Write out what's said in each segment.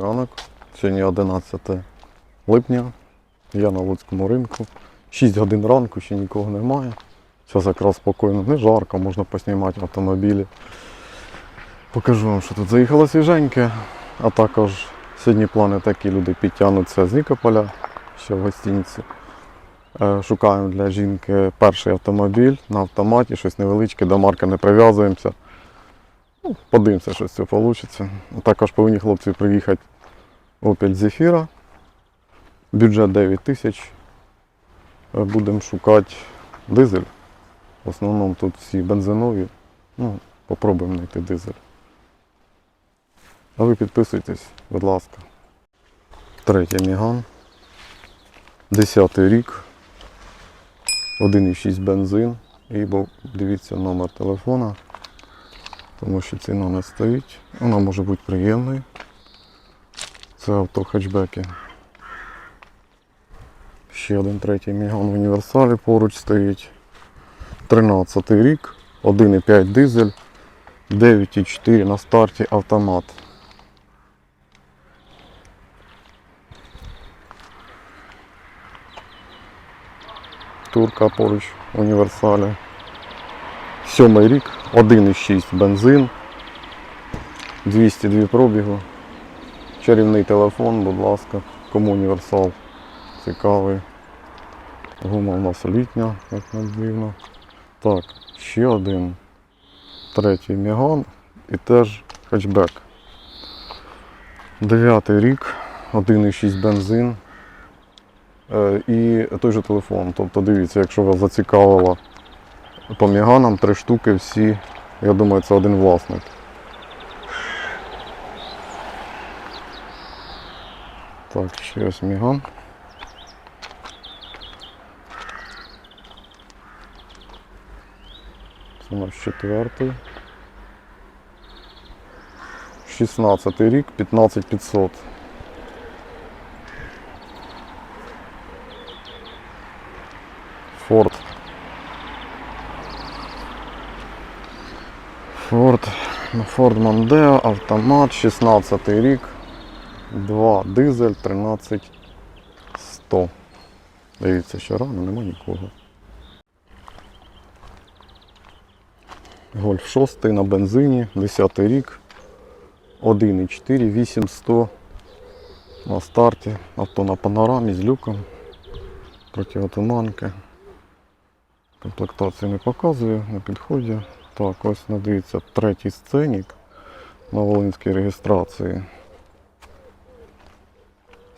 ранок. Сьогодні 11 липня. Я на Луцькому ринку. 6 годин ранку, ще нікого немає. Зараз якраз спокійно, не жарко, можна поснімати автомобілі. Покажу вам, що тут заїхало свіженьке. А також сьогодні плани такі, люди підтягнуться з Нікополя, ще в гостиниці. Е, Шукаємо для жінки перший автомобіль на автоматі, щось невеличке, до марки не прив'язуємося. Ну, подивимося, що з цього вийде. Також повинні хлопці приїхати Opel Zafira. Бюджет 9 тисяч. Е, Будемо шукати дизель. В основному тут всі бензинові. Ну, попробуємо знайти дизель. А ви підписуйтесь, будь ласка. Третій Міган. Десятий рік. 1,6 бензин. І дивіться номер телефона тому що ціна не стоїть. Вона може бути приємною. Це авто хетчбеки. Ще один третій Міган в універсалі поруч стоїть. 13 рік, 1,5 дизель, 9,4 на старті автомат. Турка поруч універсалі. Сьомий рік, 1,6 бензин, 202 пробігу. Чарівний телефон, будь ласка, кому універсал цікавий. Гума у нас літня, як не дивно. Так, ще один. Третій Меган і теж хетчбек. Дев'ятий рік, 1,6 бензин. Е, І той же телефон. Тобто дивіться, якщо вас зацікавило по міганам три штуки всі, я думаю, це один власник. Так, ще ось міган. Це у нас четвертий. 16 рік, 15500. Форд. Форд, Форд Мондео, автомат, 16 рік, 2 дизель, 13 100. Дивіться, що рано, нема нікого. Гольф 6 на бензині, 10 рік, 1,4, 8100 на старті, авто на панорамі з люком, противотуманки. Комплектацію не показую, на підході. Так, ось надивіться третій сценік на Волинській реєстрації.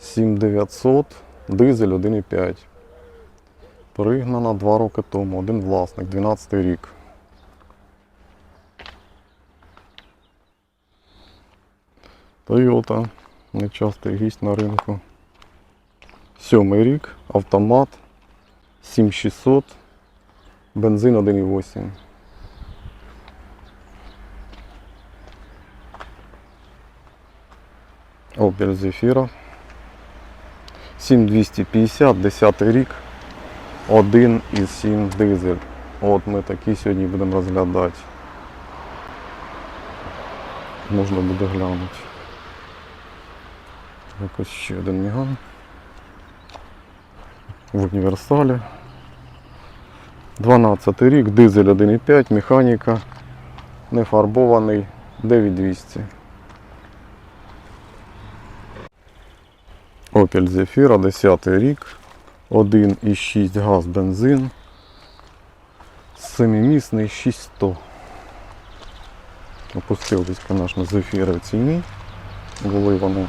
7900, дизель 1,5. Пригнана 2 роки тому, один власник, 12 рік. Toyota, нечастий гість на ринку. Сьомий рік, автомат, 7600, бензин 1,8. Opel Zafira. 7250, 10 рік, 1,7 дизель. От ми такі сьогодні будемо розглядати. Можна буде глянути. Якось ще один міган. В універсалі. 12 рік, дизель 1,5, механіка, не фарбований, 9200. Opel Zafira, 10 рік, 1,6 газ бензин, семимісний 6100. Опустились, звісно, Zafira в ціні. Були вони,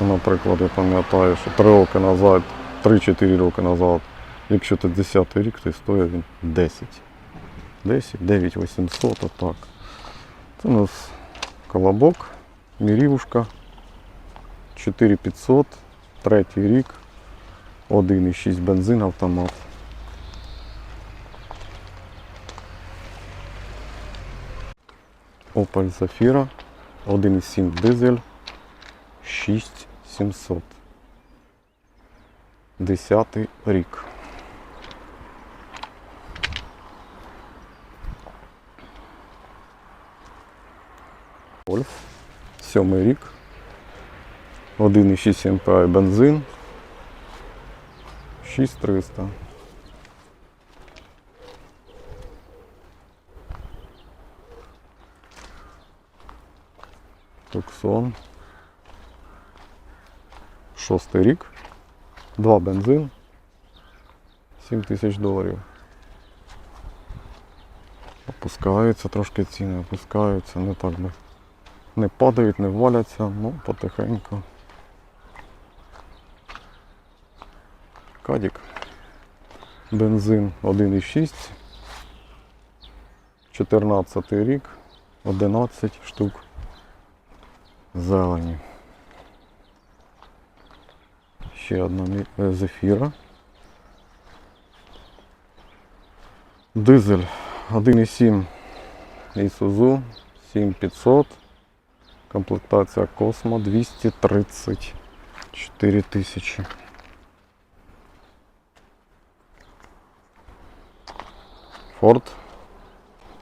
наприклад, я пам'ятаю, що 3 роки назад, 3-4 роки назад, якщо це 10 рік, то стоїть він 10. 10, 9800, отак. Це у нас колобок, мірівушка. 4500, третій рік, 1,6 бензин автомат. Opel Zafira, 1,7 дизель, 6700. Десятий рік. Гольф, сьомий рік, 1,6 MPI бензин. 6300. Туксон. Шостий рік. Два бензин. 7 тисяч доларів. Опускаються трошки ціни, опускаються, не так би. Не падають, не валяться, ну потихеньку. Кадік. Бензин 1,6. 14 рік, 11 штук зелені. Ще одна е, зефіра. Дизель 1,7 Isuzu 7500. Комплектація Космо 234 тисячі. Ford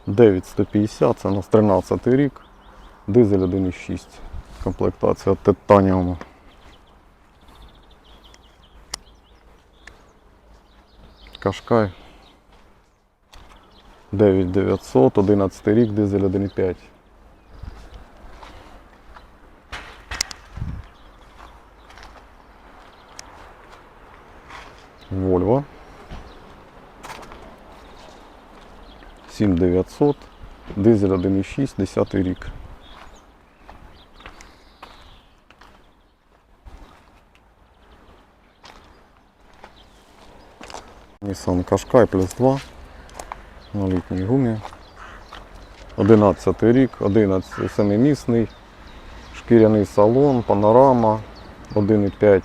9150, це у нас 13 рік. Дизель 1,6. Комплектація титаніуму. Кашкай 9900, 11 рік, дизель 1,5. Volvo 7900, дизель 1,6, 10 рік. Nissan Qashqai плюс 2 на літній гумі. 11 рік, 11 семимісний, шкіряний салон, панорама, 1,5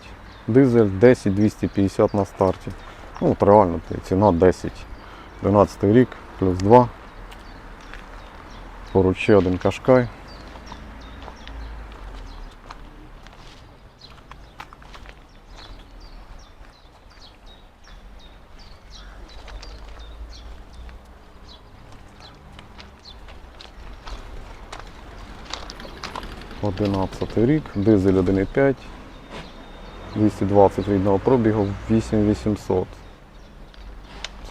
дизель, 10 250 на старті. Ну, от реально ціна 10. 12 рік, плюс 2. Поруч ще один кашкай. Одинадцятий рік, дизель 1,5, 220 рідного пробігу, 8800.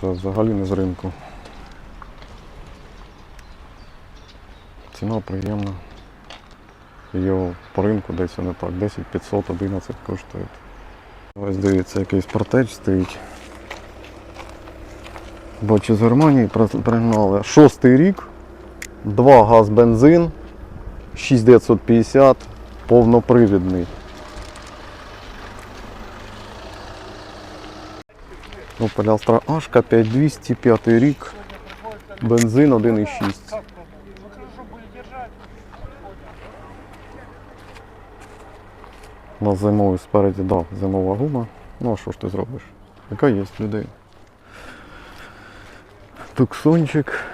Це взагалі не з ринку. Ціна приємна. Його по ринку десь не так. 10 500, 11 коштує. Ось дивіться, який спортеч стоїть. Бачу з Германії при- пригнали. Шостий рік, 2 газ бензин, 6950, повнопривідний. Opel Astra Ашка 5200, 5 рік, бензин 1,6. На зимовий спереді, да, зимова гума. Ну а що ж ти зробиш? Яка є людей? Туксончик.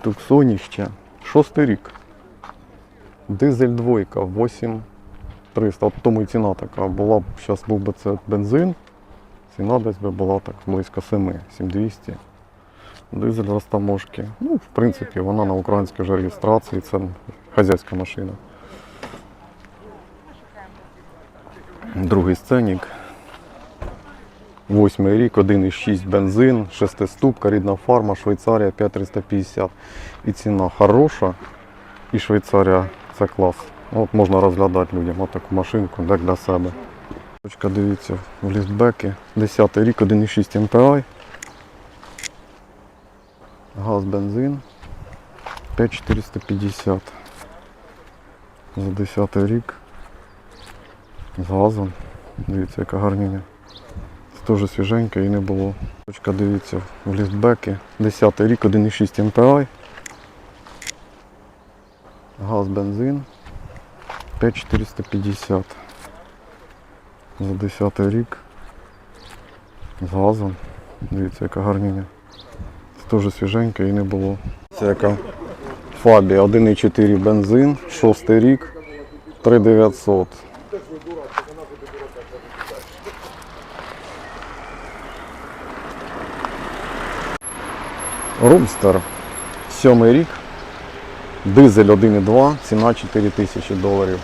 Туксоніще. Шостий рік. Дизель двойка 8300. От тому і ціна така. Була б, зараз був би це бензин. Ціна десь би була так близько 7, 7200. Дизель розтаможки. Ну, в принципі, вона на українській вже реєстрації, це хазяйська машина. Другий сценік. Восьмий рік, 1,6 бензин, шестиступка, рідна фарма, Швейцарія 5350. І ціна хороша. І Швейцарія це клас. От можна розглядати людям от таку машинку як для себе. Точка, дивіться, в ліфтбеки. 10 рік, 1,6 MPI. Газ, бензин. 5450. За 10 рік. З газом. Дивіться, яка гарніня. Це теж свіженька і не було. Точка, дивіться, в ліфтбеки. 10 рік, 1,6 MPI. Газ, бензин. 5450. За 10 рік. З газом. Дивіться, яка гарніня. Це теж свіженька і не було. Це яка Фабія 1,4 бензин, 6 рік, 3900. Румстер, 7 рік, дизель 1,2, ціна 4000 доларів.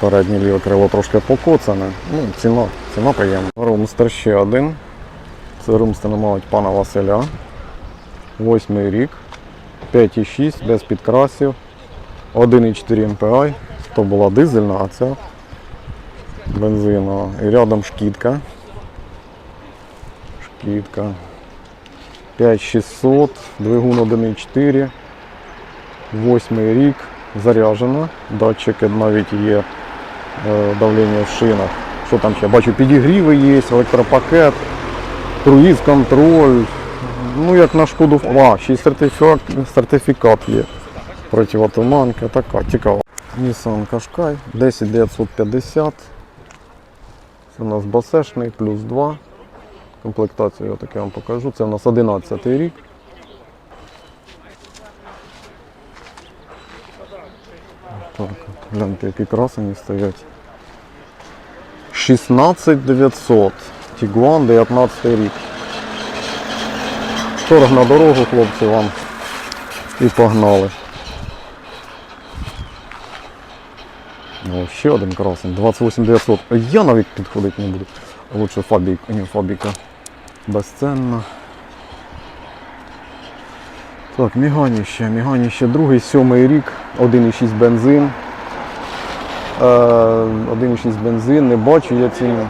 Переднє ліве крило трошки покоцане. Ну, ціна, ціна приємна. Румстер ще один. Це румстер мабуть, пана Василя. Восьмий рік. 5,6 без підкрасів. 1,4 MPI. То була дизельна, а ця бензинова. І рядом шкідка. Шкідка. 5600, двигун 1,4. Восьмий рік. Заряджена. Датчики навіть є е, давлення в шинах. Що там ще? Бачу, підігріви є, електропакет, круїз контроль. Ну, як на шкоду. А, ще й сертифікат, сертифікат є. Противотуманка, така цікава. Nissan Qashqai 10950. Це у нас басешний, плюс 2. Комплектацію я таке вам покажу. Це у нас 11 рік. Так, гляньте, які красені стоять. 16900. Тігуан 19 рік. Торг на дорогу, хлопці, вам. І погнали. О, ще один красень, 28900. Я навіть підходити не буду. Лучше фабік, ні, фабіка. Безценна. Так, міганіще, міганіще, другий, сьомий рік, 1,6 бензин. Е, 1,6 бензин, не бачу я ціну.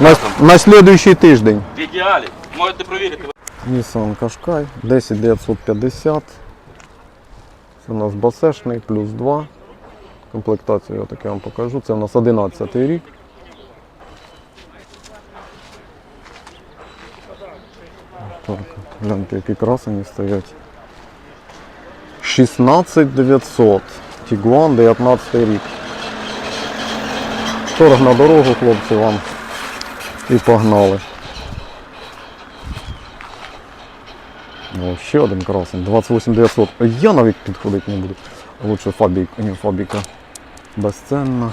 На, на слідуючий тиждень. В ідеалі. Можете провірити. Nissan Qashqai 10950. Це у нас басешний, плюс 2. Комплектацію я таке вам покажу. Це у нас 11 рік. Так, гляньте, які красені стоять. 16900. Тігуан 19 рік. Торг на дорогу, хлопці, вам. І погнали. О, ще один красень, 28900. Я навіть підходити не буду. Лучше фабік, ні, фабіка. Безценна.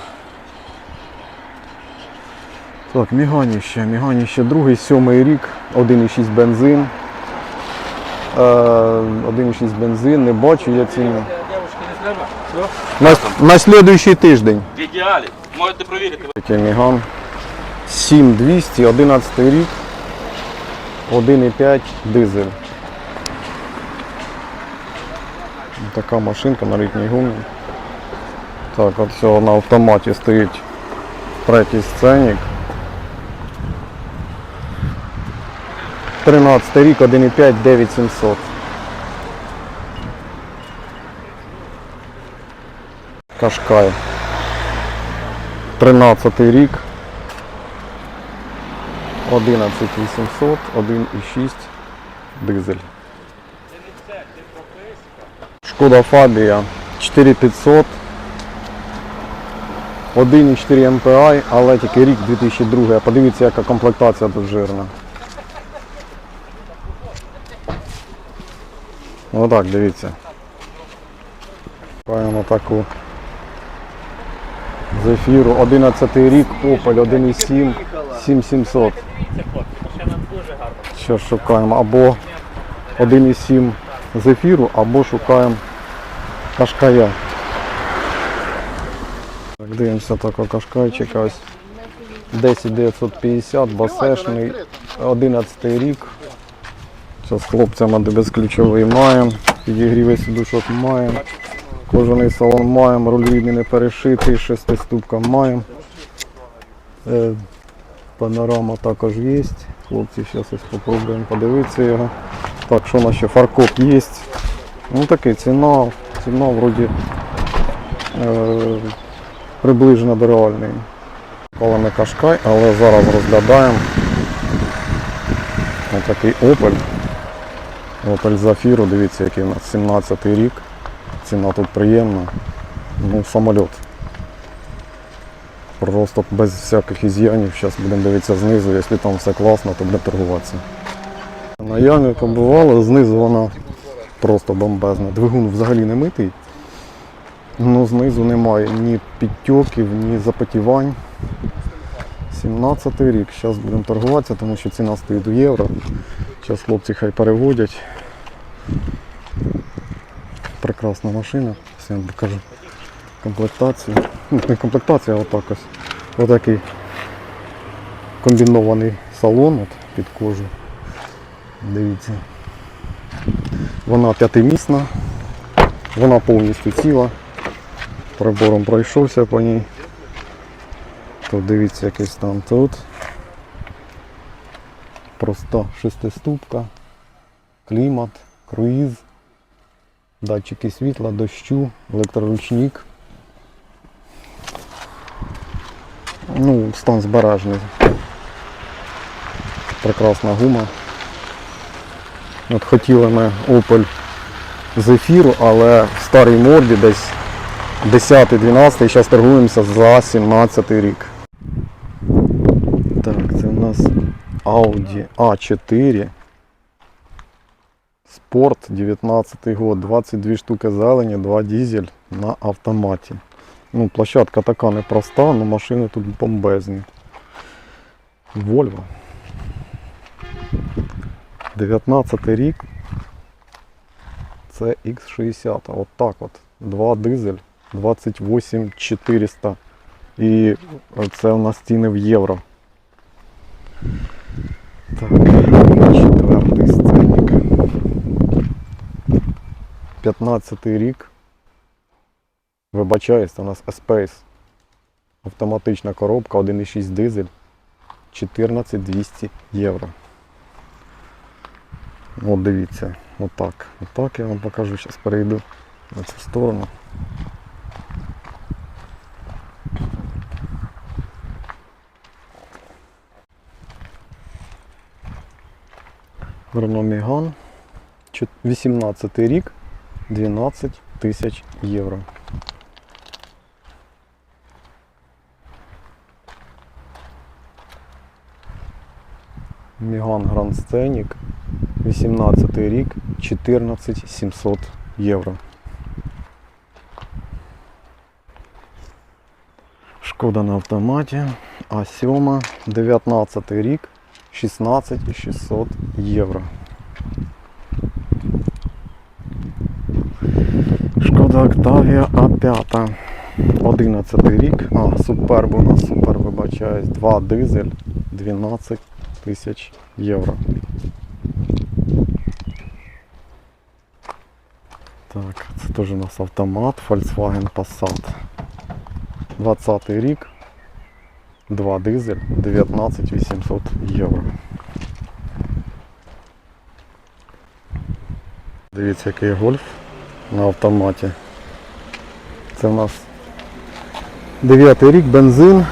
Так, міганіще, міганіще, другий, сьомий рік, 1,6 бензин. Е, 1,6 бензин, не бачу я ціну. На, на слідуючий тиждень. В ідеалі. Можете провірити. Такий Міган. 7200, 11 рік. 1,5 дизель. Така машинка на літній гумі. Так, от все, на автоматі стоїть третій сценік. 13 рік, 1,5, 9700. Кашкай. 13 рік. 11800, 1,6 дизель. Шкода Фабія 4500. 1,4 MPI, але тільки рік 2002. Подивіться, яка комплектація тут жирна. Отак, дивіться. Маємо таку Зефіру, 11 рік, Opel 1,7, 7700. Що шукаємо? Або 1,7 зефіру, або шукаємо кашкая. Так, дивимося такого кашкайчика. Ось 10950, басешний, 11 рік. Зараз з хлопцями безключовий маємо, підігрівець сидушок маємо. Кожаний салон маємо, руль рідний не перешитий, шестиступка маємо. Е, панорама також є. Хлопці зараз спробуємо подивитися його. Так, що у нас ще? Фаркоп є. Ну такий ціна, ціна вроді е, приближена до реальної. Коли не кашкай, але зараз розглядаємо ось такий Opel. Opel Zafiro, дивіться, який у нас 17 й рік. Ціна тут приємна. Ну, самоліт. Просто без всяких із'янів. Зараз будемо дивитися знизу, якщо там все класно, то буде торгуватися. На ямі побували, знизу вона просто бомбезна. Двигун взагалі не митий. Ну, знизу немає ні підтьоків, ні запотівань. 17 рік. Зараз будемо торгуватися, тому що ціна стоїть у євро. Зараз хлопці хай переводять. Прекрасна машина, вам покажу. комплектації. Ну, не комплектація, а отак ось. Отакий комбінований салон от, під кожу. Дивіться. Вона п'ятимісна, вона повністю ціла. Прибором пройшовся по ній. Тут дивіться який стан тут. Проста шестиступка, клімат, круїз, датчики світла, дощу, електроручник. Ну, стан збережний. Прекрасна гума. От хотіли ми Opel Zephyr, але в старій морді десь 10-12, зараз торгуємося за 17 рік. Так, це у нас Audi A4. Спорт 19 год, 22 штуки зелені, 2 дизель на автоматі. Ну, площадка така непроста, але машини тут бомбезні. Volvo. 19 рік. Це X60. От так от. Два дизель, 28400. І це у нас ціни в євро. Так, четвертий сценник. 15 рік. Вибачаюсь, у нас Espace. Автоматична коробка, 1,6 дизель. 14200 євро. От дивіться, отак. Отак я вам покажу, зараз перейду на цю сторону. Renault Megane, 18 рік, 12 тисяч євро. Megane Grand Scenic, 18 рік, 14 700 євро. Шкода на автоматі, А7, 19 рік, 16 600 євро. Шкода Octavia А5, 11 рік, а, Суперб у нас, супер, вибачаюсь, 2 дизель, 12 тисяч євро. Так, це теж у нас автомат Volkswagen Passat. 20 рік. 2 дизель, 19 800 євро. Дивіться, який гольф на автоматі. Це в нас 9 рік, бензин.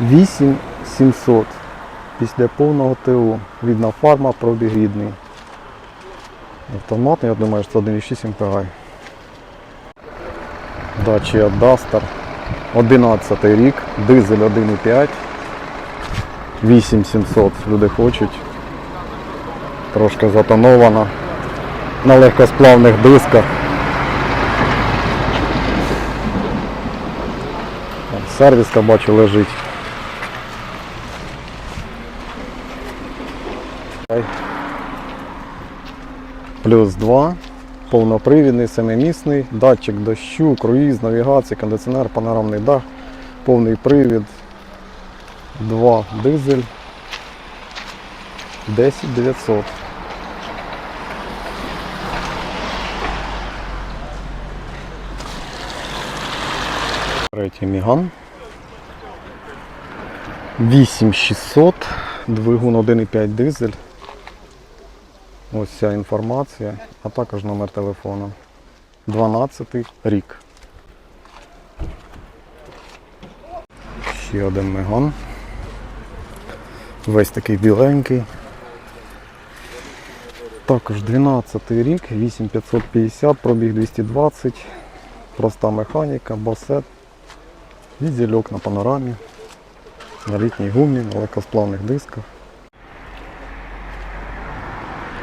8700 після повного ТО. Відна фарма, пробіг рідний. Автомат, я думаю, що це 1,6 МПГ. Dacia Duster. 11 рік, дизель 1,5. 8700 люди хочуть. Трошки затонована. На легкосплавних дисках. Там Сервіска бачу лежить. Плюс 2. Повнопривідний, семимісний, датчик дощу, круїз, навігація, кондиціонер, панорамний дах, повний привід, 2 дизель, 10 900. Третій Міган. 8600, двигун 1,5 дизель. Ось ця інформація, а також номер телефону. 12 рік. Ще один меган. Весь такий біленький. Також 12 рік, 8550, пробіг 220, проста механіка, басет, дізельок на панорамі, на літній гумі, на легкосплавних дисках.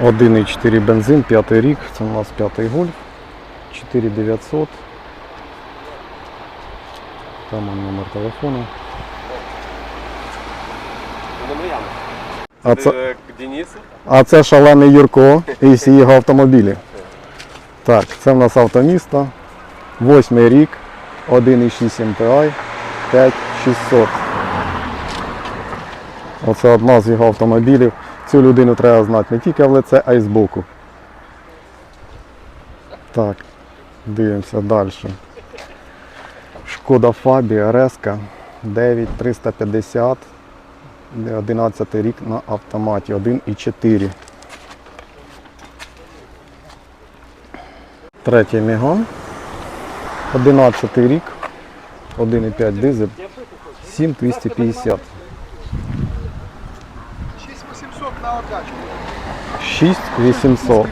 1,4 бензин, п'ятий рік, це у нас п'ятий гольф, 4900. Там номер телефону. А це, а це шалений Юрко і його автомобілі. Так, це в нас автомісто. Восьмий рік, 1,6 MPI, 5600. Оце одна з його автомобілів. Цю людину треба знати не тільки в лице, а й збоку. Так, дивимося далі. Шкода Фабія Реска 9350. 11 рік на автоматі 1,4. Третій Меган. 11 рік. 1,5 дизель. 7250. 6800 на 6800.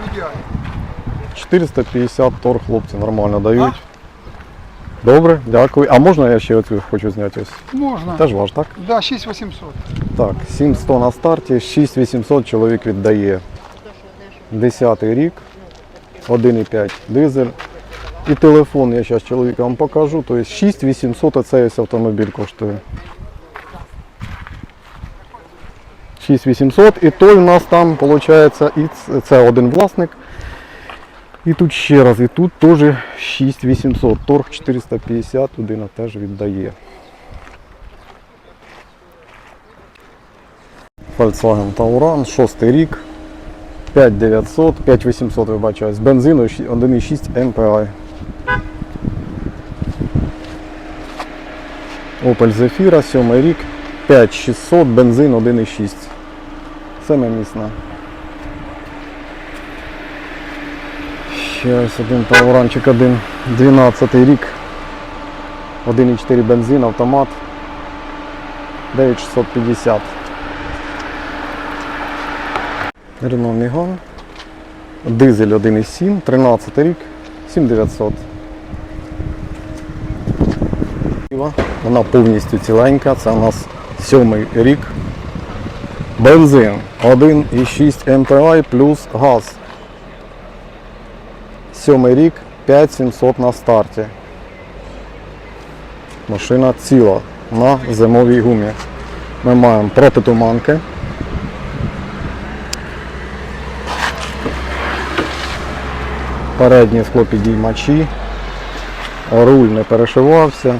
450 тор хлопці нормально дають. Добре, дякую. А можна я ще оцю хочу зняти ось? Можна. Теж ваш, так? Да, 6800. Так, 7100 на старті, 6800 чоловік віддає. 10 рік, 1,5 дизель. І телефон я зараз чоловіка вам покажу. Тобто 6800 оцей автомобіль коштує. 6800 і той у нас там виходить, і це один власник. І тут ще раз, і тут теж 6800. Торг 450 людина теж віддає. Volkswagen Tauran, 6 рік, 5900, 5800 вибачаюсь, з бензину 1,6 MPI. Opel Zafira, 7 рік, 5600, бензин 1,6. Семимісна. Ще ось один Тауранчик, один 12 рік, 1,4 бензин, автомат, 9650. Renault Megane. Дизель 1,7, 13 рік, 7900. Вона повністю ціленька, це у нас сьомий рік. Бензин 1,6 MPI плюс газ. Сьомий рік, 5700 на старті. Машина ціла на зимовій гумі. Ми маємо протитуманки. передні склопідіймачі, руль не перешивався,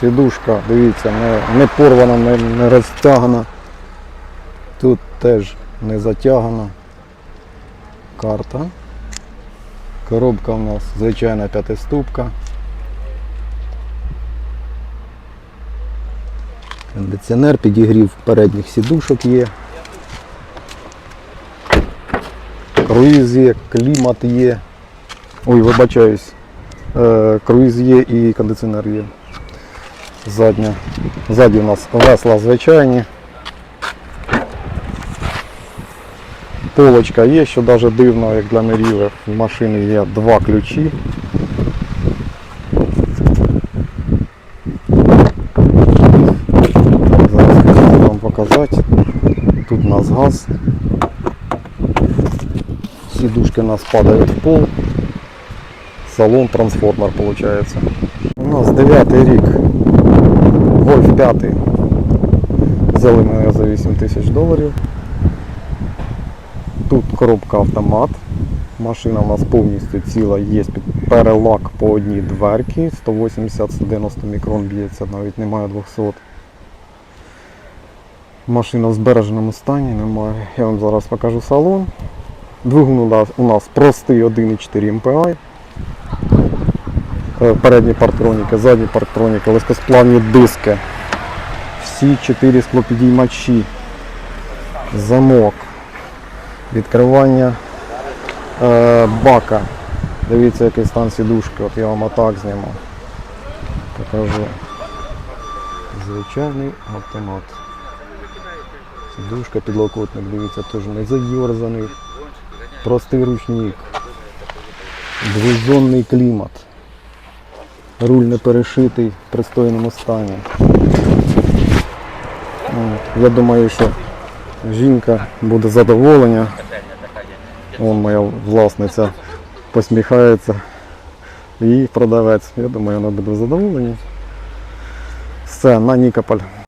сідушка, дивіться, не, не порвана, не, не розтягана. Тут теж не затягана карта. Коробка у нас звичайна п'ятиступка. Кондиціонер, підігрів передніх сідушок є. Круїз є, клімат є. Ой, вибачаюсь. Е, круїз є і кондиціонер є. Задня. Ззаді у нас весла звичайні. Полочка є, що навіть дивно, як для меріви. В машині є два ключі. Зараз хочу вам показати. Тут у нас газ. Сидушки у нас падают в пол. Салон трансформер получается. У нас 9 рік. Гольф 5. Взяли його за 8 тисяч доларів. Тут коробка автомат. Машина у нас повністю ціла, є перелак по одній дверці. 180-190 мікрон б'ється, навіть немає 200. Машина в збереженому стані, немає. Я вам зараз покажу салон. Двигун у нас, простий 1,4 MPI. Е, Передні парктроніки, задні парктроніки, легкосплавні диски. Всі чотири склопідіймачі. Замок. Відкривання е, бака. Дивіться, який стан сідушки. От я вам отак зніму. Покажу. Звичайний автомат. Сідушка, підлокотник, дивіться, теж не задьорзаний. Простий ручник. Двозонний клімат. Руль не перешитий в пристойному стані. Я думаю, що жінка буде задоволена. Вон моя власниця посміхається. І продавець. Я думаю, вона буде задоволена. Все, на Нікополь.